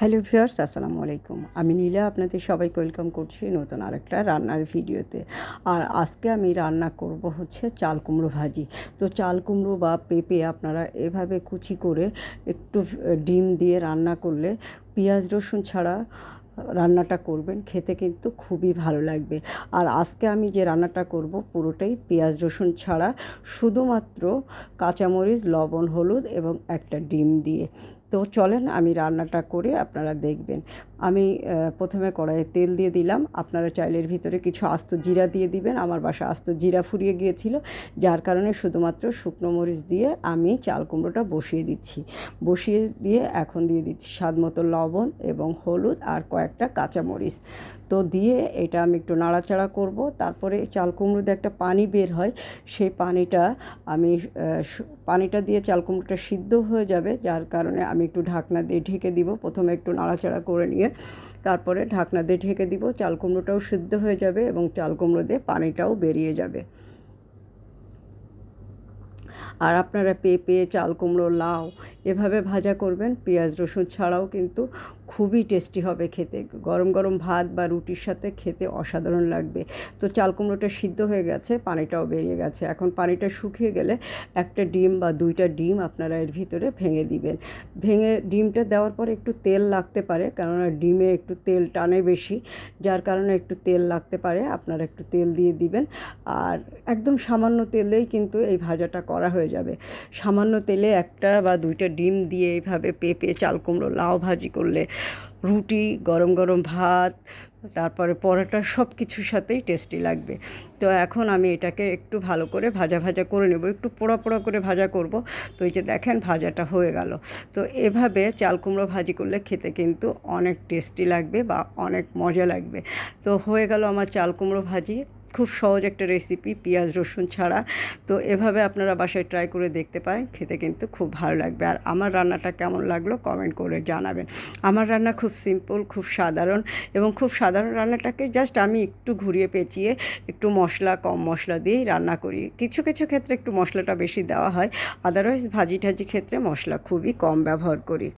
Hello viewers, আসসালামু আলাইকুম। আমি নীলা, আপনাদের সবাইকে ওয়েলকাম করছি নতুন আরেকটা রান্নার ভিডিওতে। আর আজকে আমি রান্না করব হচ্ছে চাল কুমড়ো ভাজি। তো চাল কুমড়ো বা পেঁপে আপনারা এভাবে কুচি করে একটু ডিম দিয়ে রান্না করলে পেঁয়াজ, রসুন ছাড়া রান্নাটা করবেন, খেতে কিন্তু খুবই ভালো লাগবে। আর আজকে আমি যে রান্নাটা করব পুরোটাই পেঁয়াজ, রসুন ছাড়া, শুধুমাত্র কাঁচামরিচ, লবণ, হলুদ এবং একটা ডিম দিয়ে। তো চলেন আমি রান্নাটা করে আপনারা দেখবেন। আমি প্রথমে কড়াইয়ে তেল দিয়ে দিলাম। আপনারা চাইলের ভিতরে কিছু আস্ত জিরা দিয়ে দিবেন। আমার বাসা আস্ত জিরা ফুরিয়ে গিয়েছিল, যার কারণে শুধুমাত্র শুকনো মরিচ দিয়ে আমি চাল কুমড়োটা বসিয়ে দিচ্ছি। বসিয়ে দিয়ে এখন দিয়ে দিচ্ছি স্বাদ মতো লবণ এবং হলুদ আর কয়েকটা কাঁচামরিচ। তো দিয়ে এটা আমি একটু নাড়াচাড়া করব। তারপরে চাল কুমড়োতে একটা পানি বের হয়, সেই পানিটা আমি পানিটা দিয়ে চাল কুমড়োটা সিদ্ধ হয়ে যাবে, যার কারণে আমি একটু ঢাকনা দিয়ে ঢেকে দিব। প্রথমে একটু নাড়াচাড়া করে নিয়ে তারপরে ঢাকনা দিয়ে ঢেকে দিব। চাল কুমড়োটাও সিদ্ধ হয়ে যাবে এবং চাল কুমড়ো দিয়ে পানিটাও বেরিয়ে যাবে। আর আপনারা পেঁপে, চাল, কুমড়ো, লাউ এভাবে ভাজা করবেন। পেঁয়াজ, রসুন ছাড়াও কিন্তু খুবই টেস্টি হবে খেতে। গরম গরম ভাত বা রুটির সাথে খেতে অসাধারণ লাগবে। তো চাল কুমড়োটা সিদ্ধ হয়ে গেছে, পানিটাও বেরিয়ে গেছে। এখন পানিটা শুকিয়ে গেলে একটা ডিম বা দুইটা ডিম আপনারা এর ভিতরে ভেঙে দিবেন। ভেঙে ডিমটা দেওয়ার পরে একটু তেল লাগতে পারে, কেননা ডিমে একটু তেল টানে বেশি। যার কারণে একটু তেল লাগতে পারে, আপনারা একটু তেল দিয়ে দিবেন। আর একদম সামান্য তেলেই কিন্তু এই ভাজাটা করা হয়ে যাবে। সামান্য তেলে একটা বা দুইটা ডিম দিয়ে এইভাবে পেঁপে চাল কুমড়ো লাউ ভাজি করলে রুটি, গরম গরম ভাত, তারপরে পরোটা সব কিছুর সাথেই টেস্টি লাগবে। তো এখন আমি এটাকে একটু ভালো করে ভাজা ভাজা করে নেব, একটু পোড়া পোড়া করে ভাজা করব। তো এই যে দেখেন ভাজাটা হয়ে গেল। তো এভাবে চাল কুমড়ো ভাজি করলে খেতে কিন্তু অনেক টেস্টি লাগবে বা অনেক মজা লাগবে। তো হয়ে গেল আমার চাল কুমড়ো ভাজি। খুব সহজ একটা রেসিপি পেঁয়াজ, রসুন ছাড়া। তো এভাবে আপনারা বাসায় ট্রাই করে দেখতে পারেন, খেতে কিন্তু খুব ভালো লাগবে। আর আমার রান্নাটা কেমন লাগল কমেন্ট করে জানাবেন। আমার রান্না খুব সিম্পল খুব সাধারণ এবং খুব সাধারণ রান্নাটাকে জাস্ট আমি একটু ঘুরিয়ে পেঁচিয়ে একটু মশলা, কম মশলা দিয়েই রান্না করি। কিছু কিছু ক্ষেত্রে একটু মশলাটা বেশি দেওয়া হয় আদারওয়াইজ ভাজি টাজি ক্ষেত্রে মশলা খুবই কম ব্যবহার করি।